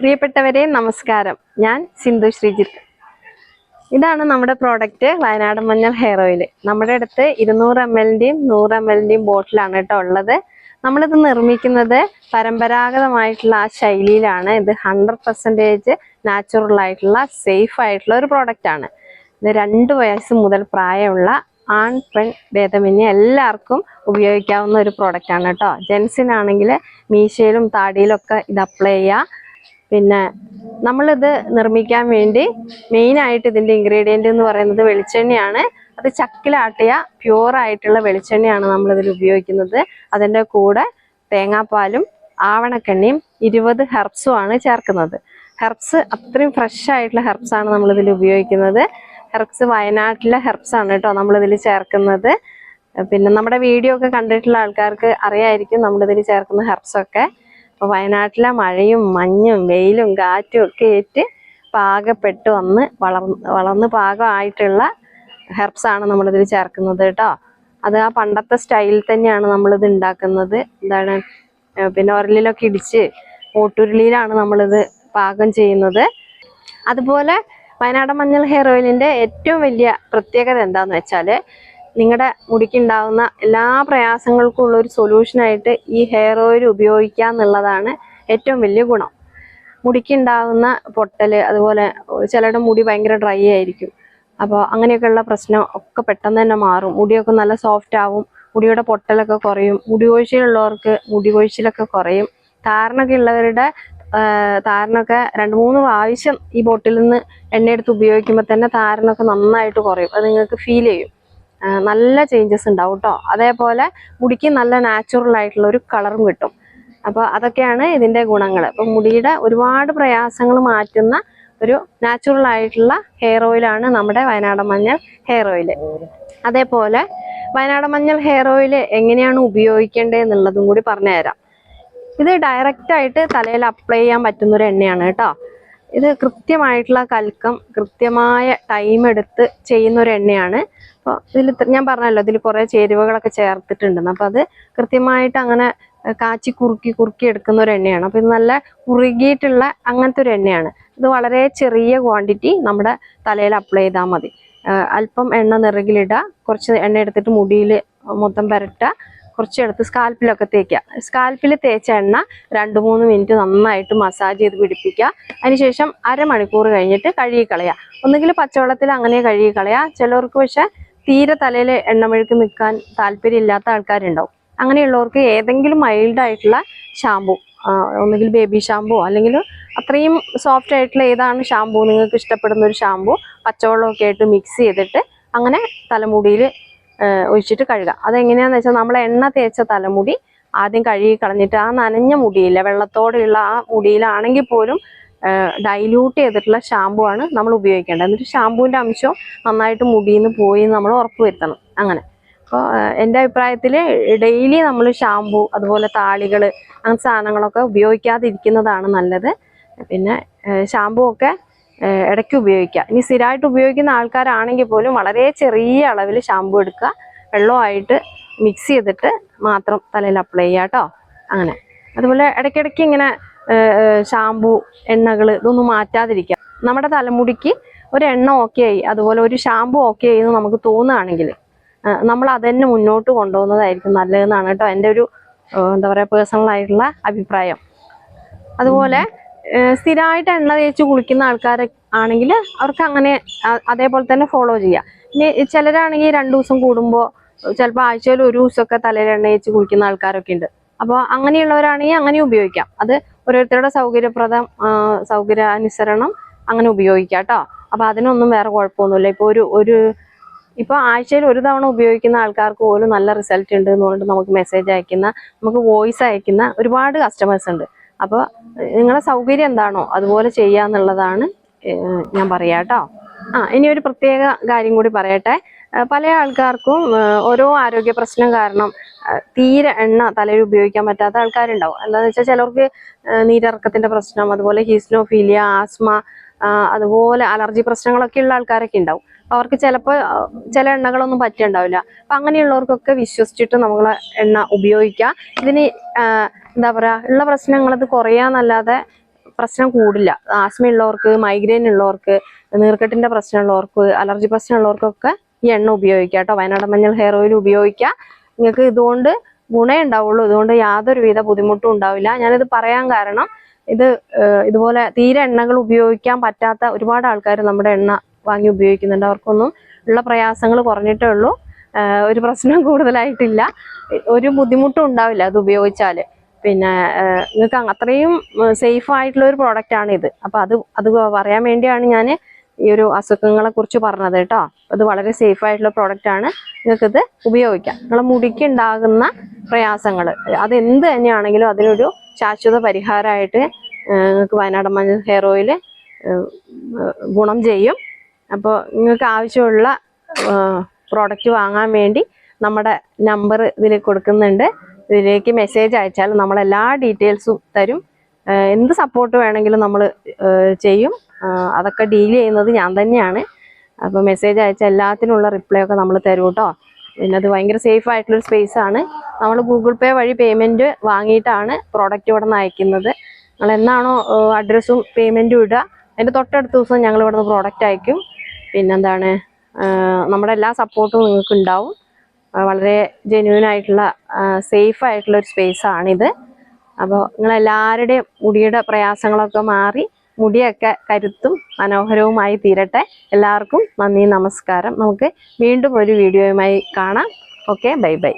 പ്രിയപ്പെട്ടവരെ നമസ്കാരം. ഞാൻ സിന്ധു ശ്രീജിത്ത്. ഇതാണ് നമ്മുടെ പ്രോഡക്റ്റ് വയനാട് മഞ്ഞൾ ഹെയർ ഓയിൽ നമ്മുടെ അടുത്ത് ഇരുന്നൂറ് എം എല്ലിന്റെയും നൂറ് എം എല്ലിന്റെയും ബോട്ടിലാണ് കേട്ടോ ഉള്ളത്. നമ്മളിത് നിർമ്മിക്കുന്നത് പരമ്പരാഗതമായിട്ടുള്ള ആ ശൈലിയിലാണ്. ഇത് ഹൺഡ്രഡ് പെർസെന്റേജ് നാച്ചുറൽ ആയിട്ടുള്ള സേഫ് ആയിട്ടുള്ള ഒരു പ്രോഡക്റ്റ് ആണ്. ഇത് രണ്ട് വയസ്സ് മുതൽ പ്രായമുള്ള ആൺ പെൺ ഭേദമന്യ എല്ലാവർക്കും ഉപയോഗിക്കാവുന്ന ഒരു പ്രോഡക്റ്റ് ആണ് കേട്ടോ. ജെൻസിനാണെങ്കിൽ മീശയിലും താടിയിലും ഒക്കെ ഇത് അപ്ലൈ ചെയ്യുക. പിന്നെ നമ്മളിത് നിർമ്മിക്കാൻ വേണ്ടി മെയിൻ ആയിട്ട് ഇതിന്റെ ഇൻഗ്രീഡിയന്റ് എന്ന് പറയുന്നത് വെളിച്ചെണ്ണയാണ്. അത് ചക്കിലാട്ടിയ പ്യൂർ ആയിട്ടുള്ള വെളിച്ചെണ്ണയാണ് നമ്മൾ ഇതിൽ ഉപയോഗിക്കുന്നത്. അതിന്റെ കൂടെ തേങ്ങാപ്പാലും ആവണക്കെണ്ണയും ഇരുപത് ഹെർബ്സും ആണ് ചേർക്കുന്നത്. ഹെർബ്സ് അത്രയും ഫ്രഷ് ആയിട്ടുള്ള ഹെർബ്സാണ് ഇതിൽ ഉപയോഗിക്കുന്നത്. ഹെർബ്സ് വയനാട്ടിലെ ഹെർബ്സ് ആണ് കേട്ടോ നമ്മൾ ഇതിൽ ചേർക്കുന്നത്. പിന്നെ നമ്മുടെ വീഡിയോ ഒക്കെ കണ്ടിട്ടുള്ള ആൾക്കാർക്ക് അറിയായിരിക്കും നമ്മളിതിൽ ചേർക്കുന്ന ഹെർബ്സ് ഒക്കെ. അപ്പോൾ വയനാട്ടിലെ മഴയും മഞ്ഞും വെയിലും കാറ്റും ഒക്കെ ഏറ്റ് പാകപ്പെട്ട് വന്ന് വളർന്ന് വളർന്ന് പാകമായിട്ടുള്ള ഹെർബ്സ് ആണ് നമ്മളിതിൽ ചേർക്കുന്നത് കേട്ടോ. അത് ആ പണ്ടത്തെ സ്റ്റൈലിൽ തന്നെയാണ് നമ്മളിത് ഉണ്ടാക്കുന്നത്. എന്താണ് പിന്നെ ഉരലിലൊക്കെ ഇടിച്ച് ഓട്ടുരുളിയിലാണ് നമ്മളിത് പാകം ചെയ്യുന്നത്. അതുപോലെ വയനാടൻ മഞ്ഞൾ ഹെയർ ഓയിലിന്റെ ഏറ്റവും വലിയ പ്രത്യേകത എന്താണെന്ന് വെച്ചാൽ നിങ്ങളുടെ മുടിക്കുണ്ടാകുന്ന എല്ലാ പ്രയാസങ്ങൾക്കും ഉള്ള ഒരു സൊല്യൂഷനായിട്ട് ഈ ഹെയർ ഓയിൽ ഉപയോഗിക്കുക എന്നുള്ളതാണ് ഏറ്റവും വലിയ ഗുണം. മുടിക്കുണ്ടാകുന്ന പൊട്ടൽ അതുപോലെ ചിലരുടെ മുടി ഭയങ്കര ഡ്രൈ ആയിരിക്കും. അപ്പോൾ അങ്ങനെയൊക്കെയുള്ള പ്രശ്നം ഒക്കെ പെട്ടെന്ന് തന്നെ മാറും. മുടിയൊക്കെ നല്ല സോഫ്റ്റ് ആവും മുടിയുടെ പൊട്ടലൊക്കെ കുറയും മുടി കൊഴിച്ചിലുള്ളവർക്ക് മുടി കൊഴിച്ചിലൊക്കെ കുറയും. താരനൊക്കെ ഉള്ളവരുടെ താരനൊക്കെ രണ്ട് മൂന്ന് പ്രാവശ്യം ഈ ബോട്ടിൽ നിന്ന് എണ്ണയെടുത്ത് ഉപയോഗിക്കുമ്പോൾ തന്നെ താരനൊക്കെ നന്നായിട്ട് കുറയും. അത് നിങ്ങൾക്ക് ഫീൽ ചെയ്യും. നല്ല ചേഞ്ചസ് ഉണ്ടാവും കേട്ടോ അതേപോലെ മുടിക്ക് നല്ല നാച്ചുറൽ ആയിട്ടുള്ള ഒരു കളറും കിട്ടും. അപ്പോൾ അതൊക്കെയാണ് ഇതിന്റെ ഗുണങ്ങൾ അപ്പം മുടിയുടെ ഒരുപാട് പ്രയാസങ്ങൾ മാറ്റുന്ന ഒരു നാച്ചുറൽ ആയിട്ടുള്ള ഹെയർ ഓയിലാണ് നമ്മുടെ വയനാടൻ മഞ്ഞൾ ഹെയർ ഓയിൽ അതേപോലെ വയനാടൻ മഞ്ഞൾ ഹെയർ ഓയിൽ എങ്ങനെയാണ് ഉപയോഗിക്കേണ്ടത് എന്നുള്ളതും കൂടി പറഞ്ഞുതരാം. ഇത് ഡയറക്റ്റ് ആയിട്ട് തലയിൽ അപ്ലൈ ചെയ്യാൻ പറ്റുന്ന ഒരു എണ്ണയാണ് കേട്ടോ ഇത് കൃത്യമായിട്ടുള്ള കൽക്കം കൃത്യമായ ടൈം എടുത്ത് ചെയ്യുന്ന ഒരു എണ്ണയാണ്. അപ്പോൾ ഇതിൽ ഞാൻ പറഞ്ഞല്ലോ ഇതിൽ കുറേ ചേരുവകളൊക്കെ ചേർത്തിട്ടുണ്ടെന്ന്. അപ്പോൾ അത് കൃത്യമായിട്ട് അങ്ങനെ കാച്ചി കുറുക്കി കുറുക്കി എടുക്കുന്ന ഒരു എണ്ണയാണ്. അപ്പോൾ ഇത് നല്ല കുറുകിയിട്ടുള്ള അങ്ങനത്തെ ഒരു എണ്ണയാണ്. ഇത് വളരെ ചെറിയ ക്വാണ്ടിറ്റി നമ്മുടെ തലയിൽ അപ്ലൈ ചെയ്താൽ മതി. അല്പം എണ്ണ നിറകിലിടുക കുറച്ച് എണ്ണ എടുത്തിട്ട് മുടിയിൽ മൊത്തം പുരട്ടുക. കുറച്ചെടുത്ത് സ്കാൽപ്പിലൊക്കെ തേക്കുക. സ്കാൽപ്പിൽ തേച്ച എണ്ണ രണ്ട് മൂന്ന് മിനിറ്റ് നന്നായിട്ട് മസാജ് ചെയ്ത് പിടിപ്പിക്കുക. അതിനുശേഷം അരമണിക്കൂർ കഴിഞ്ഞിട്ട് കഴുകി കളയുക ഒന്നുകിൽ പച്ചവെള്ളത്തിൽ അങ്ങനെ കഴുകി കളയാ ചിലർക്ക് പക്ഷെ തീരെ തലയിൽ എണ്ണമെഴുക്ക് നിൽക്കാൻ താല്പര്യമില്ലാത്ത ആൾക്കാരുണ്ടാവും. അങ്ങനെയുള്ളവർക്ക് ഏതെങ്കിലും മൈൽഡ് ആയിട്ടുള്ള ഷാമ്പു ഒന്നുകിൽ ബേബി ഷാമ്പു അല്ലെങ്കിൽ അത്രയും സോഫ്റ്റ് ആയിട്ടുള്ള ഏതാണ് ഷാമ്പു നിങ്ങൾക്ക് ഇഷ്ടപ്പെടുന്ന ഒരു ഷാമ്പു പച്ചവെള്ളമൊക്കെ ആയിട്ട് മിക്സ് ചെയ്തിട്ട് അങ്ങനെ തലമുടിയിൽ ഒഴിച്ചിട്ട് കഴുകാം. അതെങ്ങനെയാന്ന് വെച്ചാൽ നമ്മൾ എണ്ണ തേച്ച തലമുടി ആദ്യം കഴുകി കളഞ്ഞിട്ട് ആ നനഞ്ഞ മുടിയില്ല വെള്ളത്തോടെയുള്ള ആ മുടിയിലാണെങ്കിൽ പോലും ഡൈല്യൂട്ട് ചെയ്തിട്ടുള്ള ഷാമ്പു ആണ് നമ്മൾ ഉപയോഗിക്കേണ്ടത്. എന്നിട്ട് ഷാമ്പുവിന്റെ അംശം നന്നായിട്ട് മുടിയിൽ നിന്ന് പോയി നമ്മൾ ഉറപ്പ് വരുത്തണം. അങ്ങനെ. അപ്പോൾ എന്റെ അഭിപ്രായത്തിൽ ഡെയിലി നമ്മൾ ഷാമ്പു അതുപോലെ താളികൾ അങ്ങനത്തെ സാധനങ്ങളൊക്കെ ഉപയോഗിക്കാതിരിക്കുന്നതാണ് നല്ലത്. പിന്നെ ഷാമ്പു ഒക്കെ ഇടയ്ക്ക് ഉപയോഗിക്കുക. ഇനി സ്ഥിരമായിട്ട് ഉപയോഗിക്കുന്ന ആൾക്കാരാണെങ്കിൽ പോലും വളരെ ചെറിയ അളവിൽ ഷാമ്പു എടുക്കുക. വെള്ളമായിട്ട് മിക്സ് ചെയ്തിട്ട് മാത്രം തലയിൽ അപ്ലൈ ചെയ്യുക കേട്ടോ. അങ്ങനെ. അതുപോലെ ഇടയ്ക്കിടയ്ക്ക് ഇങ്ങനെ ഷാമ്പു എണ്ണകൾ ഇതൊന്നും മാറ്റാതിരിക്കുക. നമ്മുടെ തലമുടിക്ക് ഒരു എണ്ണ ഓക്കെ ആയി അതുപോലെ ഒരു ഷാമ്പു ഓക്കെ ആയി എന്ന് നമുക്ക് തോന്നുകയാണെങ്കിൽ നമ്മൾ അതന്നെ മുന്നോട്ട് കൊണ്ടുപോകുന്നതായിരിക്കും നല്ലതെന്നാണ് കേട്ടോ എന്റെ ഒരു എന്താ പറയുക പേഴ്സണൽ ആയിട്ടുള്ള അഭിപ്രായം. അതുപോലെ സ്ഥിരമായിട്ട് എണ്ണ തേച്ച് കുളിക്കുന്ന ആൾക്കാരെ ആണെങ്കിൽ അവർക്ക് അങ്ങനെ അതേപോലെ തന്നെ ഫോളോ ചെയ്യാം. ഇനി ചിലരാണെങ്കിൽ രണ്ടു ദിവസം കൂടുമ്പോൾ ചിലപ്പോൾ ആഴ്ചയിൽ ഒരു ദിവസമൊക്കെ തലയിൽ എണ്ണ തേച്ച് കുളിക്കുന്ന ആൾക്കാരൊക്കെ ഉണ്ട്. അപ്പോൾ അങ്ങനെയുള്ളവരാണെങ്കിൽ അങ്ങനെ ഉപയോഗിക്കാം. അത് ഓരോരുത്തരുടെ സൗകര്യപ്രദം സൗകര്യാനുസരണം അങ്ങനെ ഉപയോഗിക്കാം കേട്ടോ. അപ്പോൾ അതിനൊന്നും വേറെ കുഴപ്പമൊന്നുമില്ല. ഇപ്പോൾ ഒരു ഒരു ഇപ്പോൾ ആഴ്ചയിൽ ഒരു തവണ ഉപയോഗിക്കുന്ന ആൾക്കാർക്ക് പോലും നല്ല റിസൾട്ട് ഉണ്ട് എന്ന് പറഞ്ഞിട്ട് നമുക്ക് മെസ്സേജ് അയക്കുന്ന നമുക്ക് വോയിസ് അയക്കുന്ന ഒരുപാട് കസ്റ്റമേഴ്സ് ഉണ്ട്. അപ്പോൾ നിങ്ങളുടെ സൗകര്യം എന്താണോ അതുപോലെ ചെയ്യാന്നുള്ളതാണ് ഞാൻ പറയാട്ടോ ആ ഇനി ഒരു പ്രത്യേക കാര്യം കൂടി പറയട്ടെ. പല ആൾക്കാർക്കും ഓരോ ആരോഗ്യ പ്രശ്നം കാരണം തീരെ എണ്ണ തലയിൽ ഉപയോഗിക്കാൻ പറ്റാത്ത ആൾക്കാരുണ്ടാവും. എന്താണെന്ന് വെച്ചാൽ ചിലർക്ക് നീരിറക്കത്തിന്റെ പ്രശ്നം അതുപോലെ ഹിസ്നോഫീലിയ ആസ്മ അതുപോലെ അലർജി പ്രശ്നങ്ങളൊക്കെ ഉള്ള ആൾക്കാരൊക്കെ ഉണ്ടാവും. അവർക്ക് ചിലപ്പോൾ ചില എണ്ണകളൊന്നും പറ്റുണ്ടാവില്ല അപ്പൊ അങ്ങനെയുള്ളവർക്കൊക്കെ വിശ്വസിച്ചിട്ട് നമ്മൾ എണ്ണ ഉപയോഗിക്കുക ഇതിന് എന്താ പറയാ ഉള്ള പ്രശ്നങ്ങൾ അത് കുറയാന്നല്ലാതെ പ്രശ്നം കൂടില്ല. ആസ്മ ഉള്ളവർക്ക് മൈഗ്രെയിൻ ഉള്ളവർക്ക് നീർക്കെട്ടിന്റെ പ്രശ്നമുള്ളവർക്ക് അലർജി പ്രശ്നമുള്ളവർക്കൊക്കെ ഈ എണ്ണ ഉപയോഗിക്കാം കേട്ടോ. വയനാടൻ മഞ്ഞൾ ഹെയർ ഓയിൽ ഉപയോഗിക്കുക നിങ്ങൾക്ക് ഇതുകൊണ്ട് ഗുണേ ഉണ്ടാവുള്ളൂ. ഇതുകൊണ്ട് യാതൊരുവിധ ബുദ്ധിമുട്ടും ഉണ്ടാവില്ല. ഞാനിത് പറയാൻ കാരണം ഇത് ഇതുപോലെ തീരെ എണ്ണകൾ ഉപയോഗിക്കാൻ പറ്റാത്ത ഒരുപാട് ആൾക്കാർ നമ്മുടെ എണ്ണ വാങ്ങി ഉപയോഗിക്കുന്നുണ്ട്. അവർക്കൊന്നും ഉള്ള പ്രയാസങ്ങൾ കുറഞ്ഞിട്ടേ ഉള്ളൂ. ഒരു പ്രശ്നം കൂടുതലായിട്ടില്ല. ഒരു ബുദ്ധിമുട്ടും ഉണ്ടാവില്ല അത് ഉപയോഗിച്ചാൽ പിന്നെ നിങ്ങൾക്ക് അത്രയും സേഫ് ആയിട്ടുള്ള ഒരു പ്രോഡക്റ്റ് ആണ് ഇത്. അപ്പൊ അത് അത് പറയാൻ വേണ്ടിയാണ് ഞാൻ ഈ ഒരു അസുഖങ്ങളെ കുറിച്ച് പറഞ്ഞത് കേട്ടോ. അത് വളരെ സേഫ് ആയിട്ടുള്ള പ്രോഡക്റ്റ് ആണ്. നിങ്ങൾക്കിത് ഉപയോഗിക്കാം. നിങ്ങളെ മുടിക്ക് ഉണ്ടാകുന്ന പ്രയാസങ്ങൾ അതെന്ത് തന്നെയാണെങ്കിലും അതിനൊരു ശാശ്വത പരിഹാരമായിട്ട് നിങ്ങൾക്ക് വയനാട് മഞ്ഞ ഹെയർ ഓയിൽ ഗുണം ചെയ്യും. അപ്പോൾ നിങ്ങൾക്ക് ആവശ്യമുള്ള പ്രോഡക്റ്റ് വാങ്ങാൻ വേണ്ടി നമ്മുടെ നമ്പർ ഇതിൽ കൊടുക്കുന്നുണ്ട്. ഇതിലേക്ക് മെസ്സേജ് അയച്ചാൽ നമ്മളെല്ലാ ഡീറ്റെയിൽസും തരും. എന്ത് സപ്പോർട്ട് വേണമെങ്കിലും നമ്മൾ ചെയ്യും. അതൊക്കെ ഡീൽ ചെയ്യുന്നത് ഞാൻ തന്നെയാണ്. അപ്പോൾ മെസ്സേജ് അയച്ച എല്ലാത്തിനുള്ള റിപ്ലൈ ഒക്കെ നമ്മൾ തരും കേട്ടോ. പിന്നെ അത് ഭയങ്കര സേഫ് ആയിട്ടുള്ളൊരു സ്പേസ് ആണ്. നമ്മൾ ഗൂഗിൾ പേ വഴി പേയ്മെന്റ് വാങ്ങിയിട്ടാണ് പ്രോഡക്റ്റ് ഇവിടെ നിന്ന് അയക്കുന്നത് നിങ്ങൾ എന്നാണോ അഡ്രസ്സും പേയ്മെന്റും ഇടുക. അതിന്റെ തൊട്ടടുത്ത ദിവസം ഞങ്ങൾ ഇവിടെ നിന്ന് പ്രോഡക്റ്റ് അയക്കും. പിന്നെന്താണ് നമ്മുടെ എല്ലാ സപ്പോർട്ടും നിങ്ങൾക്ക് ഉണ്ടാവും. വളരെ ജെന്യൂൻ ആയിട്ടുള്ള സേഫ് ആയിട്ടുള്ള ഒരു സ്പേസ് ആണിത്. അപ്പോൾ നിങ്ങളെല്ലാവരുടെയും മുടിയുടെ പ്രയാസങ്ങളൊക്കെ മാറി മുടിയൊക്കെ കരുത്തും മനോഹരവുമായി തീരട്ടെ. എല്ലാവർക്കും നന്ദി നമസ്കാരം. നമുക്ക് വീണ്ടും ഒരു വീഡിയോയുമായി കാണാം. Okay bye bye.